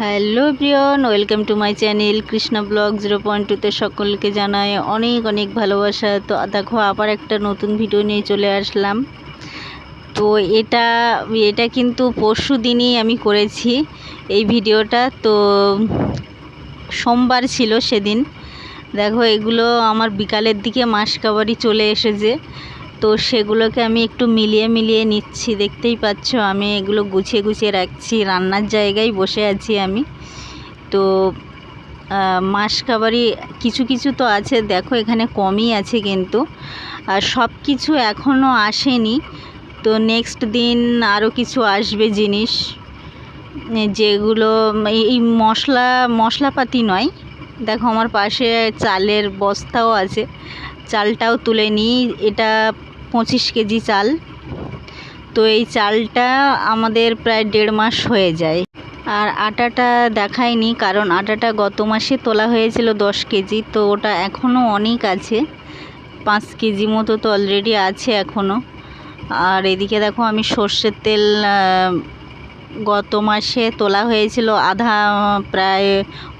Hello প্রিয়ন, welcome to my channel Krishna blog zero point টুতে সকলকে জানাই অনেক অনেক ভালোবাসা। তো দেখো, আবার একটা নতুন ভিডিও নিয়ে চলে আসলাম। তো এটা এটা কিন্তু পরশু দিনই আমি করেছি এই ভিডিওটা তো সোমবার ছিল সেদিন। দেখো, এগুলো আমার বিকালের দিকে মাসকাবারি চলে এসেছে। তো সেগুলোকে আমি একটু মিলিয়ে মিলিয়ে নিচ্ছি, দেখতেই পাচ্ছ আমি এগুলো গুছিয়ে গুছিয়ে রাখছি, রান্নার জায়গায় বসে আছি আমি। তো মাসকাবারি কিছু কিছু তো আছে, দেখো এখানে কমই আছে কিন্তু। আর সব কিছু এখনও আসেনি, তো নেক্সট দিন আরও কিছু আসবে জিনিস। যেগুলো এই মশলা, মশলাপাতি নয়, দেখো আমার পাশে চালের বস্তাও আছে, চালটাও তুলে নিই, এটা পঁচিশ কেজি চাল। তো এই চালটা আমাদের প্রায় দেড় মাস হয়ে যায়। আর আটাটা দেখায়নি কারণ আটাটা গত মাসে তোলা হয়েছিল দশ কেজি, তো ওটা এখনও অনেক আছে। পাঁচ কেজি মতো তো অলরেডি আছে এখনও। আর এদিকে দেখো আমি সর্ষের তেল গত মাসে তোলা হয়েছিল আধা, প্রায়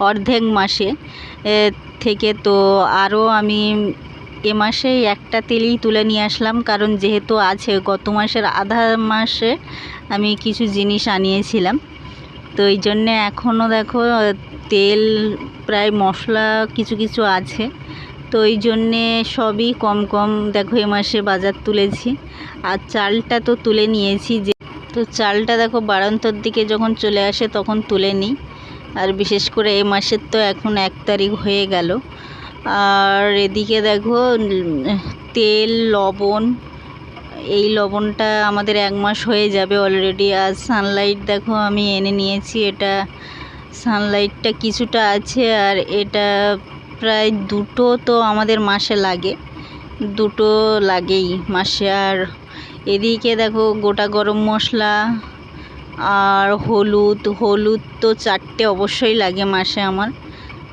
অর্ধেক মাসে। থেকে তো আরও আমি এ মাসেই একটা তেলই তুলে নিয়ে আসলাম, কারণ যেহেতু আছে গত মাসের আধা মাসে আমি কিছু জিনিস আনিয়েছিলাম। তো এই জন্যে এখনও দেখো তেল, প্রায় মশলা কিছু কিছু আছে। তো এই জন্যে সবই কম কম দেখো এ মাসে বাজার তুলেছি। আর চালটা তো তুলে নিয়েছি যে, তো চালটা দেখো বারান্তর দিকে যখন চলে আসে তখন তুলে নিই। আর বিশেষ করে এ মাসের তো এখন এক তারিখ হয়ে গেল। আর এদিকে দেখো, তেল, লবণ, এই লবণটা আমাদের এক মাস হয়ে যাবে অলরেডি আর সানলাইট দেখো আমি এনে নিয়েছি, এটা সানলাইটটা কিছুটা আছে, আর এটা প্রায় দুটো তো আমাদের মাসে লাগে, দুটো লাগেই মাসে, আর এদিকে দেখো গোটা গরম মশলা, আর হলুদ হলুদ তো চারটে অবশ্যই লাগে মাসে আমার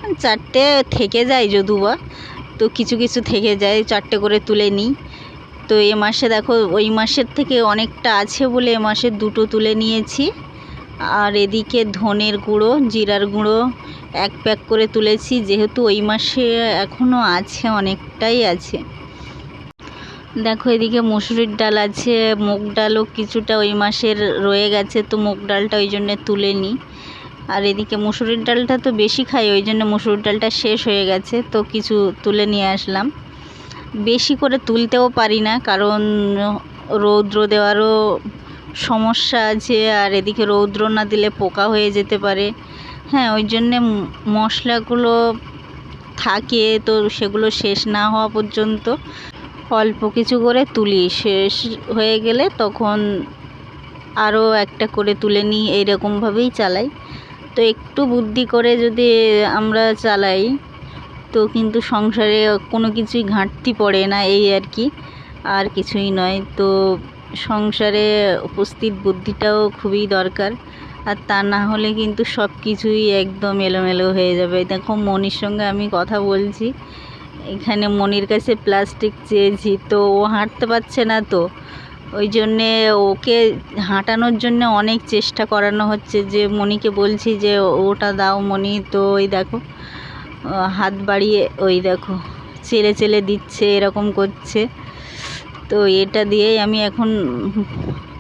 চারটে থেকে যায় যদুবা তো কিছু কিছু থেকে যায়, চারটে করে তুলে নিই। তো এ মাসে দেখো, ওই মাসের থেকে অনেকটা আছে বলে এ মাসে দুটো তুলে নিয়েছি। আর এদিকে ধনের গুঁড়ো, জিরার গুঁড়ো এক প্যাক করে তুলেছি। যেহেতু ওই মাসে এখনও আছে, অনেকটাই আছে। দেখো এদিকে মুসুরির ডাল আছে, মুগ ডালও কিছুটা ওই মাসের রয়ে গেছে। তো মুগ ডালটা ওই জন্যে তুলে নিই। আর এদিকে মুসুরির ডালটা তো বেশি খাই, ওই জন্য মুসুরির ডালটা শেষ হয়ে গেছে, তো কিছু তুলে নিয়ে আসলাম। বেশি করে তুলতেও পারি না, কারণ রৌদ্র দেওয়ারও সমস্যা আছে, আর এদিকে রৌদ্র না দিলে পোকা হয়ে যেতে পারে। হ্যাঁ ওই জন্যে মশলাগুলো থাকে, তো সেগুলো শেষ না হওয়া পর্যন্ত অল্প কিছু করে তুলি। শেষ হয়ে গেলে তখন আরও একটা করে তুলে নিই, এইরকমভাবেই চালাই। তো একটু বুদ্ধি করে যদি আমরা চালাই, তো কিন্তু সংসারে কোনো কিছুই ঘাটতি পড়ে না, এই আর কি। আর কিছুই নয়। তো সংসারে উপস্থিত বুদ্ধিটাও খুবই দরকার। আর তা না হলে কিন্তু সব কিছুই একদম এলোমেলো হয়ে যাবে। দেখো, মনির সঙ্গে আমি কথা বলছি। এখানে মনির কাছে প্লাস্টিক চেয়েছি, তো ও হাঁটতে পারছে না তো। ওই জন্যে ওকে হাঁটানোর জন্য অনেক চেষ্টা করানো হচ্ছে যে, মণিকে বলছি যে, ওটা দাও মণি, তো ওই দেখো হাত বাড়িয়ে ওই দেখো চেলে চেলে দিচ্ছে, এরকম করছে। তো এটা দিয়েই আমি এখন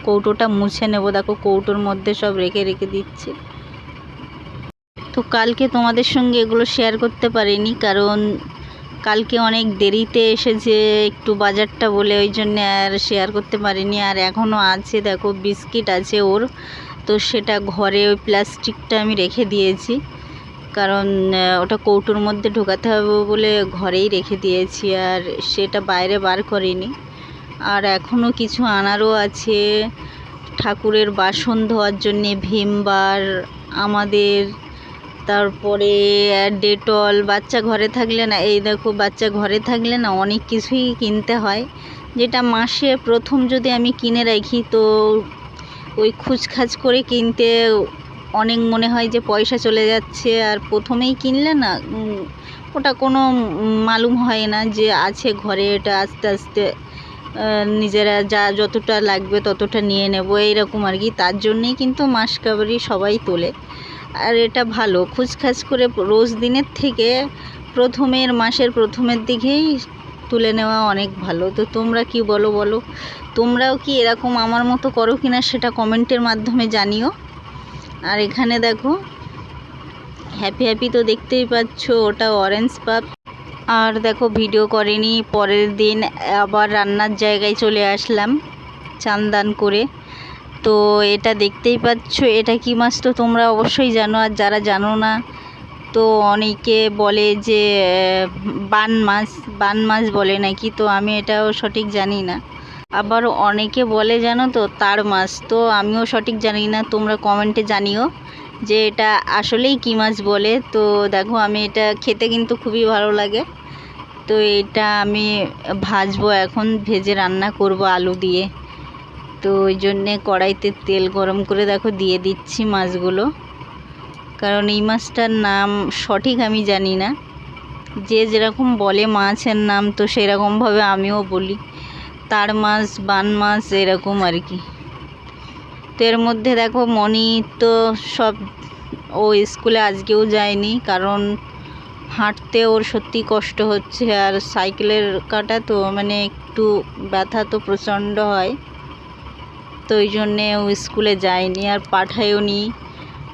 কৌটোটা মুছে নেব। দেখো, কৌটোর মধ্যে সব রেখে রেখে দিচ্ছে। তো কালকে তোমাদের সঙ্গে এগুলো শেয়ার করতে পারিনি, কারণ কালকে অনেক দেরিতে এসেছে, একটু বাজারটা বলে ওই জন্য আর শেয়ার করতে পারিনি। আর এখনও আছে, দেখো বিস্কিট আছে ওর। তো সেটা ঘরে ওই প্লাস্টিকটা আমি রেখে দিয়েছি। কারণ ওটা কৌটোর মধ্যে ঢোকাতে হবে বলে ঘরেই রেখে দিয়েছি আর সেটা বাইরে বার করিনি। আর এখনও কিছু আনারও আছে। ঠাকুরের বাসন ধোয়ার জন্যে ভিমবার, আমাদের তারপরে ডেটল, বাচ্চা ঘরে থাকলে না, এই দেখো বাচ্চা ঘরে থাকলে না অনেক কিছুই কিনতে হয়। যেটা মাসে প্রথম যদি আমি কিনে রাখি, তো ওই খুচখাচ করে কিনতে অনেক মনে হয় যে পয়সা চলে যাচ্ছে। আর প্রথমেই কিনলে না ওটা কোনো মালুম হয় না যে আছে ঘরে, এটা আস্তে আস্তে নিজেরা যা যতটা লাগবে ততটা নিয়ে নেব, এইরকম আর কি। তার জন্যেই কিন্তু মাসকাবারি সবাই তোলে। আর এটা ভালো। খুচখাচ করে রোজ দিনের থেকে প্রথমের মাসের প্রথমের দিকেই তুলে নেওয়া অনেক ভালো। তো তোমরা কি বলো বলো? তোমরাও কি এরকম আমার মতো করো কি না সেটা কমেন্টের মাধ্যমে জানিও। আর এখানে দেখো হ্যাপি হ্যাপি তো দেখতেই পাচ্ছ, ওটা অরেঞ্জ পাপ আর দেখো ভিডিও করেনি, পরের দিন আবার রান্নার জায়গায় চলে আসলাম, চান দান করে। তো এটা দেখতেই পাচ্ছ, এটা কি মাছ তো তোমরা অবশ্যই জানো আর যারা জানো না, তো অনেকে বলে যে বান মাছ বান মাছ বলে নাকি, তো আমি এটাও সঠিক জানি না। আবার অনেকে বলে জানো তো, তার মাছ, তো আমিও সঠিক জানি না, তোমরা কমেন্টে জানিও যে এটা আসলেই কী মাছ বলে। তো দেখো, আমি এটা খেতে কিন্তু খুবই ভালো লাগে। তো এটা আমি ভাজবো এখন, ভেজে রান্না করব আলু দিয়ে। তো ওই জন্যে কড়াইতে তেল গরম করে দেখো দিয়ে দিচ্ছি মাছগুলো। কারণ এই মাছটার নাম সঠিক আমি জানি না। যে যেরকম বলে মাছের নাম, তো সেরকমভাবে আমিও বলি। তার মাছ, বান মাছ এরকম আর কি। তো এর মধ্যে দেখো মণি তো সব, ও স্কুলে আজকেও যায়নি। কারণ হাঁটতে ওর সত্যি কষ্ট হচ্ছে। আর সাইকেলের কাটা তো মানে একটু ব্যথা তো প্রচণ্ড হয়। তো ওই জন্যে ও স্কুলে যায়নি আর পাঠায়ও নি।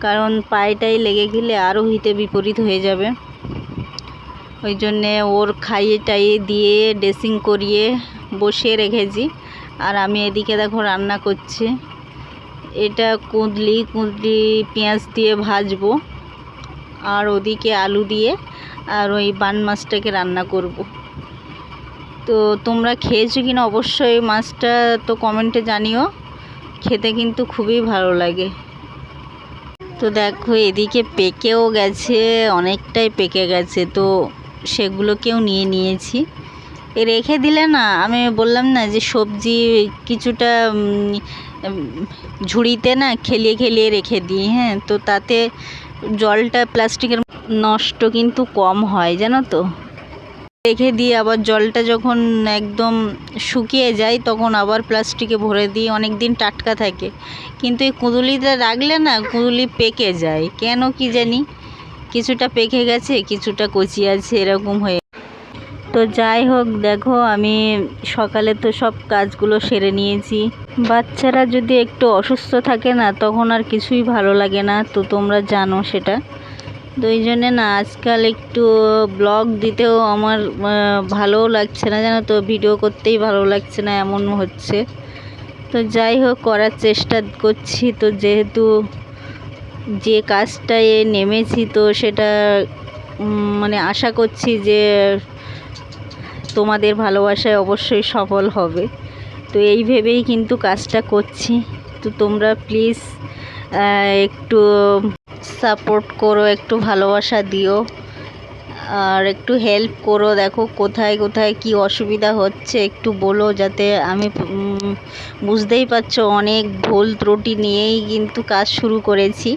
কারণ পায়েটাই লেগে গেলে আরও হিতে বিপরীত হয়ে যাবে। ওই জন্যে ওর খাইয়ে টাইয়ে দিয়ে ড্রেসিং করিয়ে বসিয়ে রেখেছি। আর আমি এদিকে দেখো রান্না করছি। এটা কুঁদলি কুঁদলি পেঁয়াজ দিয়ে ভাজবো। আর ওদিকে আলু দিয়ে আর ওই বান মাছটাকে রান্না করব। তো তোমরা খেয়েছো কিনা অবশ্যই মাছটা তো কমেন্টে জানিও। খেতে কিন্তু খুবই ভালো লাগে। তো দেখো, এদিকে পেকেও গেছে, অনেকটাই পেকে গেছে। তো সেগুলোকেও নিয়ে নিয়েছি। রেখে দিলে না, আমি বললাম না যে সবজি কিছুটা ঝুড়িতে না খেলিয়ে খেলিয়ে রেখে দিই হ্যাঁ? তো তাতে জলটা প্লাস্টিকের নষ্ট কিন্তু কম হয়, জানো তো? রেখে দিয়ে আবার জলটা যখন একদম শুকিয়ে যায়, তখন আবার প্লাস্টিকে ভরে দিই অনেক দিন টাটকা থাকে। কিন্তু এই কুঁদুলিটা রাখলে না, কুঁদুলি পেকে যায়। কেন কি জানি? কিছুটা পেকে গেছে, কিছুটা কচি আছে, এরকম হয়ে তো যাই হোক, দেখো আমি সকালে তো সব কাজগুলো সেরে নিয়েছি। বাচ্চারা যদি একটু অসুস্থ থাকে না, তখন আর কিছুই ভালো লাগে না। তো তোমরা জানো সেটা। তো জন্যে না আজকাল একটু ব্লগ দিতেও আমার ভালোও লাগছে না জানো তো, ভিডিও করতেই ভালো লাগছে না, এমন হচ্ছে। তো যাই হোক, করার চেষ্টা করছি। তো যেহেতু যে কাজটায় নেমেছি, তো সেটা মানে আশা করছি যে তোমাদের ভালোবাসায় অবশ্যই সফল হবে। তো এই ভেবেই কিন্তু কাজটা করছি। তো তোমরা প্লিজ একটু সাপোর্ট করো, একটু ভালোবাসা দিও। আর একটু হেল্প করো, দেখো কোথায় কোথায় কি অসুবিধা হচ্ছে, একটু বলো যাতে আমি বুঝতেই পারছ অনেক ভুল ত্রুটি নিয়েই কিন্তু কাজ শুরু করেছি।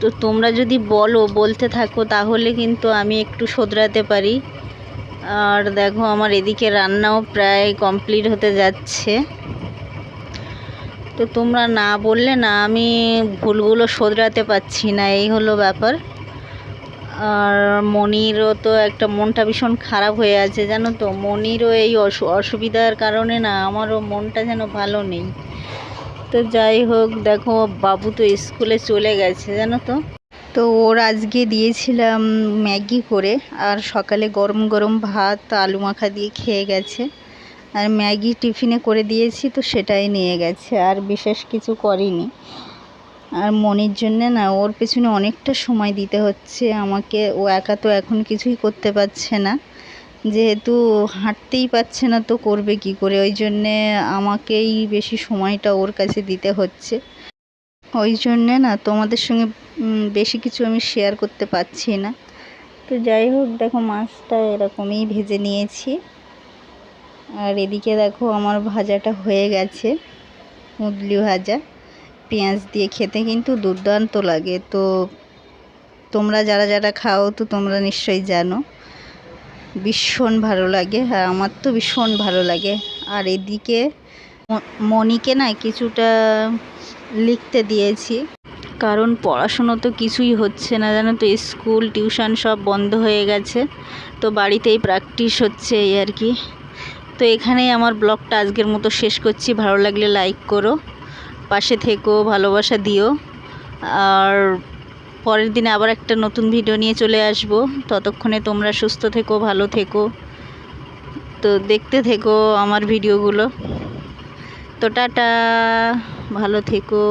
তো তোমরা যদি বলো, বলতে থাকো, তাহলে কিন্তু আমি একটু শোধরাতে পারি। আর দেখো আমার এদিকে রান্নাও প্রায় কমপ্লিট হতে যাচ্ছে। তো তোমরা না বললে না, আমি ভুলগুলো শোধরাতে পারছি না, এই হলো ব্যাপার। আর মনিরও তো একটা মনটা ভীষণ খারাপ হয়ে আছে, জানো তো? মনিরও এই অসু, অসুবিধার কারণে না, আমারও মনটা যেন ভালো নেই। তো যাই হোক, দেখো, বাবু তো স্কুলে চলে গেছে, জানো তো? তো ওর আজকে দিয়েছিলাম ম্যাগি করে, আর সকালে গরম গরম ভাত, আলু মাখা দিয়ে খেয়ে গেছে। আর ম্যাগি টিফিনে করে দিয়েছি তো সেটাই নিয়ে গেছে, আর বিশেষ কিছু করিনি। আর মনির জন্যে না, ওর পেছনে অনেকটা সময় দিতে হচ্ছে, আমাকে ও একা তো এখন কিছুই করতে পারছে না। যেহেতু হাঁটতেই পারছে না তো করবে কি করে, ওই জন্যে আমাকেই বেশি সময়টা ওর কাছে দিতে হচ্ছে। ওই জন্যে না, তোমাদের সঙ্গে বেশি কিছু আমি শেয়ার করতে পারছি না। তো যাই হোক, দেখো মাছটা এরকমই ভেজে নিয়েছি। আর এদিকে দেখো আমার ভাজাটা হয়ে গেছে কুঁদলি ভাজা। পেঁয়াজ দিয়ে খেতে কিন্তু দুর্দান্ত লাগে, তো তোমরা যারা যারা খাও তো তোমরা নিশ্চয়ই জানো। ভীষণ ভালো লাগে হ্যাঁ আমার তো ভীষণ ভালো লাগে। আর এদিকে মনিকে না কিছুটা লিখতে দিয়েছি, কারণ পড়াশুনো তো কিছুই হচ্ছে না, জানো তো, স্কুল, টিউশন সব বন্ধ হয়ে গেছে, তো বাড়িতেই প্র্যাকটিস হচ্ছে এই আর কি। তো এখানেই আমার ব্লগটা আজকের মতো শেষ করছি। ভালো লাগলে লাইক করো, পাশে থেকো, ভালোবাসা দিও। আর পরের দিনে আবার একটা নতুন ভিডিও নিয়ে চলে আসব। ততক্ষণে তোমরা সুস্থ থেকো, ভালো থেকো। তো দেখতে থেকো আমার ভিডিওগুলো তো টাটা, ভালো থেকো।